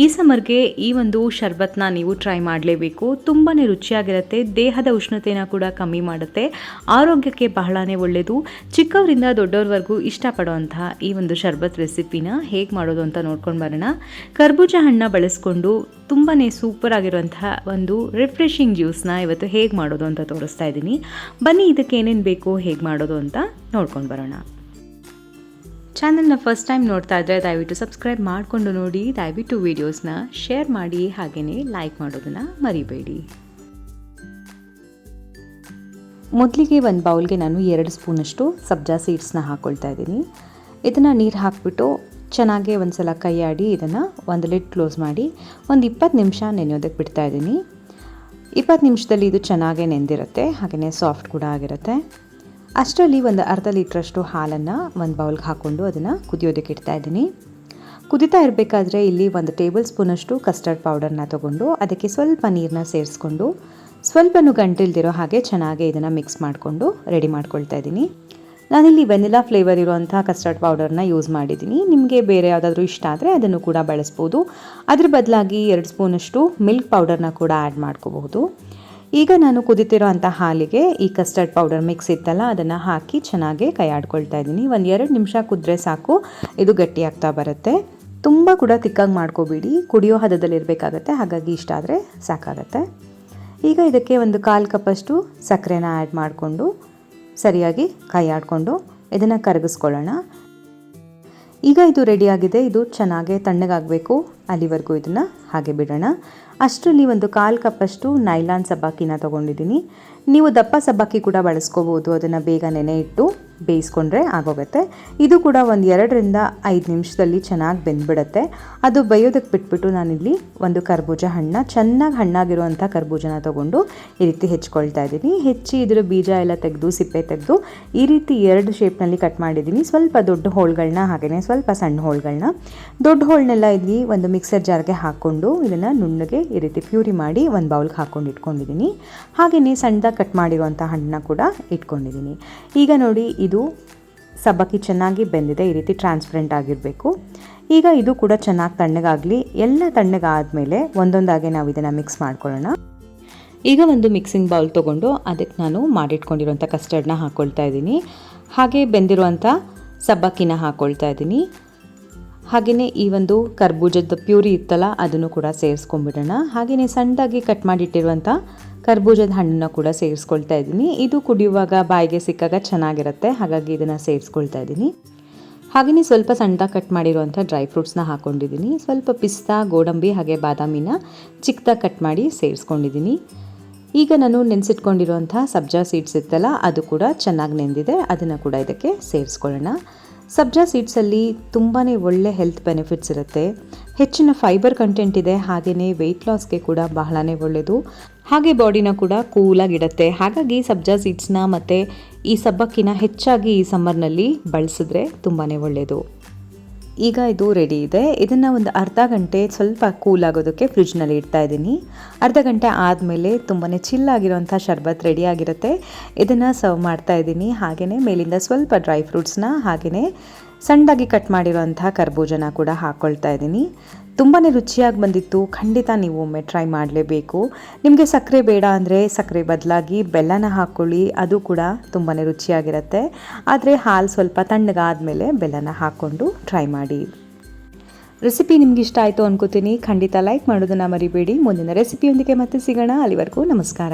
ಈ ಸಮರ್ಗೆ ಈ ಒಂದು ಶರ್ಬತ್ನ ನೀವು ಟ್ರೈ ಮಾಡಲೇಬೇಕು. ತುಂಬಾ ರುಚಿಯಾಗಿರುತ್ತೆ, ದೇಹದ ಉಷ್ಣತೆನ ಕೂಡ ಕಮ್ಮಿ ಮಾಡುತ್ತೆ, ಆರೋಗ್ಯಕ್ಕೆ ಬಹಳನೇ ಒಳ್ಳೆಯದು ಚಿಕ್ಕವರಿಂದ ದೊಡ್ಡವ್ರವರೆಗೂ ಇಷ್ಟಪಡುವಂತಹ ಈ ಒಂದು ಶರ್ಬತ್ ರೆಸಿಪಿನ ಹೇಗೆ ಮಾಡೋದು ಅಂತ ನೋಡ್ಕೊಂಡು ಬರೋಣ. ಕರ್ಬೂಜ ಹಣ್ಣನ್ನ ಬಳಸ್ಕೊಂಡು ತುಂಬಾ ಸೂಪರ್ ಆಗಿರುವಂತಹ ಒಂದು ರಿಫ್ರೆಶಿಂಗ್ ಜ್ಯೂಸ್ನ ಇವತ್ತು ಹೇಗೆ ಮಾಡೋದು ಅಂತ ತೋರಿಸ್ತಾ ಇದ್ದೀನಿ. ಬನ್ನಿ ಇದಕ್ಕೆ ಏನೇನು ಬೇಕು ಹೇಗೆ ಮಾಡೋದು ಅಂತ ನೋಡ್ಕೊಂಡು ಬರೋಣ. ಚಾನಲ್ನ ಫಸ್ಟ್ ಟೈಮ್ ನೋಡ್ತಾ ಇದ್ದರೆ ದಯವಿಟ್ಟು ಸಬ್ಸ್ಕ್ರೈಬ್ ಮಾಡಿಕೊಂಡು ನೋಡಿ. ದಯವಿಟ್ಟು ವೀಡಿಯೋಸ್ನ ಶೇರ್ ಮಾಡಿ ಹಾಗೆಯೇ ಲೈಕ್ ಮಾಡೋದನ್ನು ಮರಿಬೇಡಿ. ಮೊದಲಿಗೆ ಒಂದು ಬೌಲ್ಗೆ ನಾನು ಎರಡು ಸ್ಪೂನಷ್ಟು ಸಬ್ಜಾ ಸೀಡ್ಸ್ನ ಹಾಕ್ಕೊಳ್ತಾ ಇದ್ದೀನಿ. ಇದನ್ನು ನೀರು ಹಾಕಿಬಿಟ್ಟು ಚೆನ್ನಾಗಿ ಒಂದು ಸಲ ಕೈಯಾಡಿ ಇದನ್ನು ಒಂದು ಲಿಡ್ ಕ್ಲೋಸ್ ಮಾಡಿ ಒಂದು ಇಪ್ಪತ್ತು ನಿಮಿಷ ನೆನೆಯೋದಕ್ಕೆ ಬಿಡ್ತಾ ಇದ್ದೀನಿ. ಇಪ್ಪತ್ತು ನಿಮಿಷದಲ್ಲಿ ಇದು ಚೆನ್ನಾಗೇ ನೆಂದಿರುತ್ತೆ ಹಾಗೆಯೇ ಸಾಫ್ಟ್ ಕೂಡ ಆಗಿರುತ್ತೆ. ಅಷ್ಟರಲ್ಲಿ ಒಂದು ಅರ್ಧ ಲೀಟ್ರಷ್ಟು ಹಾಲನ್ನು ಒಂದು ಬೌಲ್ಗೆ ಹಾಕ್ಕೊಂಡು ಅದನ್ನು ಕುದಿಯೋದಕ್ಕೆ ಇಡ್ತಾ ಇದ್ದೀನಿ. ಕುದಿತಾ ಇರಬೇಕಾದ್ರೆ ಇಲ್ಲಿ ಒಂದು ಟೇಬಲ್ ಸ್ಪೂನಷ್ಟು ಕಸ್ಟರ್ಡ್ ಪೌಡರ್ನ ತೊಗೊಂಡು ಅದಕ್ಕೆ ಸ್ವಲ್ಪ ನೀರನ್ನ ಸೇರಿಸ್ಕೊಂಡು ಸ್ವಲ್ಪನೂ ಗಂಟಿಲ್ದಿರೋ ಹಾಗೆ ಚೆನ್ನಾಗಿ ಇದನ್ನು ಮಿಕ್ಸ್ ಮಾಡಿಕೊಂಡು ರೆಡಿ ಮಾಡ್ಕೊಳ್ತಾ ಇದ್ದೀನಿ. ನಾನಿಲ್ಲಿ ವೆನಿಲಾ ಫ್ಲೇವರ್ ಇರುವಂಥ ಕಸ್ಟರ್ಡ್ ಪೌಡರ್ನ ಯೂಸ್ ಮಾಡಿದ್ದೀನಿ. ನಿಮಗೆ ಬೇರೆ ಯಾವುದಾದ್ರೂ ಇಷ್ಟ ಆದರೆ ಅದನ್ನು ಕೂಡ ಬಳಸ್ಬೋದು. ಅದ್ರ ಬದಲಾಗಿ ಎರಡು ಸ್ಪೂನಷ್ಟು ಮಿಲ್ಕ್ ಪೌಡರ್ನ ಕೂಡ ಆ್ಯಡ್ ಮಾಡ್ಕೋಬಹುದು. ಈಗ ನಾನು ಕುದಿತಿರೋ ಅಂಥ ಹಾಲಿಗೆ ಈ ಕಸ್ಟರ್ಡ್ ಪೌಡರ್ ಮಿಕ್ಸ್ ಇತ್ತಲ್ಲ, ಅದನ್ನು ಹಾಕಿ ಚೆನ್ನಾಗಿ ಕೈ ಆಡ್ಕೊಳ್ತಾ ಇದ್ದೀನಿ. ಒಂದು ಎರಡು ನಿಮಿಷ ಕುದ್ರೆ ಸಾಕು, ಇದು ಗಟ್ಟಿಯಾಗ್ತಾ ಬರುತ್ತೆ. ತುಂಬ ಕೂಡ ತಿಕ್ಕಾಗಿ ಮಾಡ್ಕೋಬೇಡಿ, ಕುಡಿಯೋ ಹದದಲ್ಲಿ ಇರಬೇಕಾಗತ್ತೆ, ಹಾಗಾಗಿ ಇಷ್ಟ ಆದರೆ ಸಾಕಾಗತ್ತೆ. ಈಗ ಇದಕ್ಕೆ ಒಂದು ಕಾಲು ಕಪ್ಪಷ್ಟು ಸಕ್ಕರೆನ ಆ್ಯಡ್ ಮಾಡಿಕೊಂಡು, ಸರಿಯಾಗಿ ಕೈ ಆಡಿಕೊಂಡು ಇದನ್ನು ಕರಗಿಸ್ಕೊಳ್ಳೋಣ. ಈಗ ಇದು ರೆಡಿಯಾಗಿದೆ ಇದು ಚೆನ್ನಾಗೆ ತಣ್ಣಗಾಗಬೇಕು, ಅಲ್ಲಿವರೆಗೂ ಇದನ್ನು ಹಾಗೆ ಬಿಡೋಣ. ಅಷ್ಟರಲ್ಲಿ ಒಂದು ಕಾಲು ಕಪ್ಪಷ್ಟು ನೈಲಾನ್ ಸಬ್ಬಾಕಿನ ತೊಗೊಂಡಿದ್ದೀನಿ. ನೀವು ದಪ್ಪ ಸಬ್ಬಾಕಿ ಕೂಡ ಬಳಸ್ಕೋಬೋದು, ಅದನ್ನು ಬೇಗ ನೆನೆ ಇಟ್ಟು ಬೇಯಿಸ್ಕೊಂಡ್ರೆ ಆಗೋಗುತ್ತೆ. ಇದು ಕೂಡ ಒಂದು ಎರಡರಿಂದ ಐದು ನಿಮಿಷದಲ್ಲಿ ಚೆನ್ನಾಗಿ ಬೆಂದ್ಬಿಡುತ್ತೆ. ಅದು ಬೇಯೋದಕ್ಕೆ ಬಿಟ್ಬಿಟ್ಟು ನಾನಿಲ್ಲಿ ಒಂದು ಕರ್ಬೂಜ ಹಣ್ಣು, ಚೆನ್ನಾಗಿ ಹಣ್ಣಾಗಿರುವಂಥ ಕರ್ಬೂಜನ ತೊಗೊಂಡು ಈ ರೀತಿ ಹೆಚ್ಕೊಳ್ತಾ ಇದ್ದೀನಿ. ಹೆಚ್ಚಿ ಇದರ ಬೀಜ ಎಲ್ಲ ತೆಗೆದು, ಸಿಪ್ಪೆ ತೆಗೆದು ಈ ರೀತಿ ಎರಡು ಶೇಪ್ನಲ್ಲಿ ಕಟ್ ಮಾಡಿದ್ದೀನಿ. ಸ್ವಲ್ಪ ದೊಡ್ಡ ಹೋಳ್ಗಳನ್ನ ಹಾಗೆಯೇ ಸ್ವಲ್ಪ ಸಣ್ಣ ಹೋಳ್ಗಳನ್ನ ದೊಡ್ಡ ಹೋಳನ್ನೆಲ್ಲ ಇಲ್ಲಿ ಒಂದು ಮಿಕ್ಸರ್ ಜಾರ್ಗೆ ಹಾಕ್ಕೊಂಡು ಇದನ್ನು ನುಣ್ಣಗೆ ಈ ರೀತಿ ಪ್ಯೂರಿ ಮಾಡಿ ಒಂದು ಬೌಲ್ಗೆ ಹಾಕ್ಕೊಂಡು ಇಟ್ಕೊಂಡಿದ್ದೀನಿ. ಹಾಗೆಯೇ ಸಣ್ಣದಾಗಿ ಕಟ್ ಮಾಡಿರುವಂಥ ಹಣ್ಣನ್ನ ಕೂಡ ಇಟ್ಕೊಂಡಿದ್ದೀನಿ. ಈಗ ನೋಡಿ ಇದು ಸಬ್ಬಕ್ಕಿ ಚೆನ್ನಾಗಿ ಬೆಂದಿದೆ, ಈ ರೀತಿ ಟ್ರಾನ್ಸ್ಪರೆಂಟ್ ಆಗಿರಬೇಕು. ಈಗ ಇದು ಕೂಡ ಚೆನ್ನಾಗಿ ತಣ್ಣಗಾಗಲಿ, ಎಲ್ಲ ತಣ್ಣಗಾದಮೇಲೆ ಒಂದೊಂದಾಗೆ ನಾವು ಇದನ್ನು ಮಿಕ್ಸ್ ಮಾಡ್ಕೊಳ್ಳೋಣ. ಈಗ ಒಂದು ಮಿಕ್ಸಿಂಗ್ ಬೌಲ್ ತೊಗೊಂಡು ಅದಕ್ಕೆ ನಾನು ಮಾಡಿಟ್ಕೊಂಡಿರುವಂಥ ಕಸ್ಟರ್ಡ್ನ ಹಾಕ್ಕೊಳ್ತಾ ಇದ್ದೀನಿ. ಹಾಗೆ ಬೆಂದಿರುವಂಥ ಸಬ್ಬಕ್ಕಿನ ಹಾಕ್ಕೊಳ್ತಾ ಇದ್ದೀನಿ. ಹಾಗೆಯೇ ಈ ಒಂದು ಕರ್ಬೂಜದ ಪ್ಯೂರಿ ಇತ್ತಲ್ಲ, ಅದನ್ನು ಕೂಡ ಸೇರಿಸ್ಕೊಂಡ್ಬಿಡೋಣ. ಹಾಗೆಯೇ ಸಣ್ಣದಾಗಿ ಕಟ್ ಮಾಡಿಟ್ಟಿರುವಂಥ ಕರ್ಬೂಜದ ಹಣ್ಣನ್ನು ಕೂಡ ಸೇರಿಸ್ಕೊಳ್ತಾ ಇದ್ದೀನಿ. ಇದು ಕುಡಿಯುವಾಗ ಬಾಯಿಗೆ ಸಿಕ್ಕಾಗ ಚೆನ್ನಾಗಿರುತ್ತೆ, ಹಾಗಾಗಿ ಇದನ್ನು ಸೇರಿಸ್ಕೊಳ್ತಾ ಇದ್ದೀನಿ. ಹಾಗೆಯೇ ಸ್ವಲ್ಪ ಸಣ್ಣದಾಗಿ ಕಟ್ ಮಾಡಿರುವಂಥ ಡ್ರೈ ಫ್ರೂಟ್ಸ್ನ ಹಾಕ್ಕೊಂಡಿದ್ದೀನಿ ಸ್ವಲ್ಪ ಪಿಸ್ತಾ, ಗೋಡಂಬಿ ಹಾಗೆ ಬಾದಾಮಿನ ಚಿಕ್ಕದಾಗಿ ಕಟ್ ಮಾಡಿ ಸೇರಿಸ್ಕೊಂಡಿದ್ದೀನಿ. ಈಗ ನಾನು ನೆನೆಸಿಟ್ಕೊಂಡಿರುವಂಥ ಸಬ್ಜಾ ಸೀಡ್ಸ್ ಇತ್ತಲ್ಲ, ಅದು ಕೂಡ ಚೆನ್ನಾಗಿ ನೆಂದಿದೆ, ಅದನ್ನು ಕೂಡ ಇದಕ್ಕೆ ಸೇರಿಸ್ಕೊಳ್ಳೋಣ. ಸಬ್ಜಾ ಸೀಡ್ಸಲ್ಲಿ ತುಂಬಾ ಒಳ್ಳೆ ಹೆಲ್ತ್ ಬೆನಿಫಿಟ್ಸ್ ಇರುತ್ತೆ. ಹೆಚ್ಚಿನ ಫೈಬರ್ ಕಂಟೆಂಟ್ ಇದೆ ಹಾಗೆಯೇ ವೆಯ್ಟ್ ಲಾಸ್ಗೆ ಕೂಡ ಬಹಳನೇ ಒಳ್ಳೆಯದು ಹಾಗೆ ಬಾಡಿನ ಕೂಡ ಕೂಲಾಗಿಡತ್ತೆ ಹಾಗಾಗಿ ಸಬ್ಜಾ ಸೀಡ್ಸ್ನ ಮತ್ತು ಈ ಸಬ್ಬಕ್ಕಿನ ಹೆಚ್ಚಾಗಿ ಈ ಸಮ್ಮರ್ನಲ್ಲಿ ಬಳಸಿದ್ರೆ ತುಂಬಾ ಒಳ್ಳೆಯದು ಈಗ ಇದು ರೆಡಿ ಇದೆ. ಇದನ್ನು ಒಂದು ಅರ್ಧ ಗಂಟೆ ಸ್ವಲ್ಪ ಕೂಲ್ ಆಗೋದಕ್ಕೆ ಫ್ರಿಜ್ನಲ್ಲಿ ಇಡ್ತಾ ಇದ್ದೀನಿ. ಅರ್ಧ ಗಂಟೆ ಆದಮೇಲೆ ತುಂಬಾ ಚಿಲ್ಲಾಗಿರೋಂಥ ಶರ್ಬತ್ ರೆಡಿ ಆಗಿರುತ್ತೆ. ಇದನ್ನು ಸರ್ವ್ ಮಾಡ್ತಾ ಇದ್ದೀನಿ. ಹಾಗೆಯೇ ಮೇಲಿಂದ ಸ್ವಲ್ಪ ಡ್ರೈ ಫ್ರೂಟ್ಸ್ನ ಹಾಗೆಯೇ ಸಣ್ಣದಾಗಿ ಕಟ್ ಮಾಡಿರೋಂಥ ಕರ್ಬೂಜನ ಕೂಡ ಹಾಕ್ಕೊಳ್ತಾ ಇದ್ದೀನಿ. ತುಂಬಾ ರುಚಿಯಾಗಿ ಬಂದಿತ್ತು. ಖಂಡಿತ ನೀವು ಒಮ್ಮೆ ಟ್ರೈ ಮಾಡಲೇಬೇಕು. ನಿಮಗೆ ಸಕ್ಕರೆ ಬೇಡ ಅಂದರೆ ಸಕ್ಕರೆ ಬದಲಾಗಿ ಬೆಲ್ಲನ ಹಾಕ್ಕೊಳ್ಳಿ ಅದು ಕೂಡ ತುಂಬಾ ರುಚಿಯಾಗಿರುತ್ತೆ. ಆದರೆ ಹಾಲು ಸ್ವಲ್ಪ ತಣ್ಣಗಾದಮೇಲೆ ಬೆಲ್ಲನ ಹಾಕ್ಕೊಂಡು ಟ್ರೈ ಮಾಡಿ. ರೆಸಿಪಿ ನಿಮ್ಗೆ ಇಷ್ಟ ಆಯಿತು ಅನ್ಕೋತೀನಿ. ಖಂಡಿತ ಲೈಕ್ ಮಾಡೋದನ್ನು ಮರಿಬೇಡಿ. ಮುಂದಿನ ರೆಸಿಪಿಯೊಂದಿಗೆ ಮತ್ತೆ ಸಿಗೋಣ. ಅಲ್ಲಿವರೆಗೂ ನಮಸ್ಕಾರ.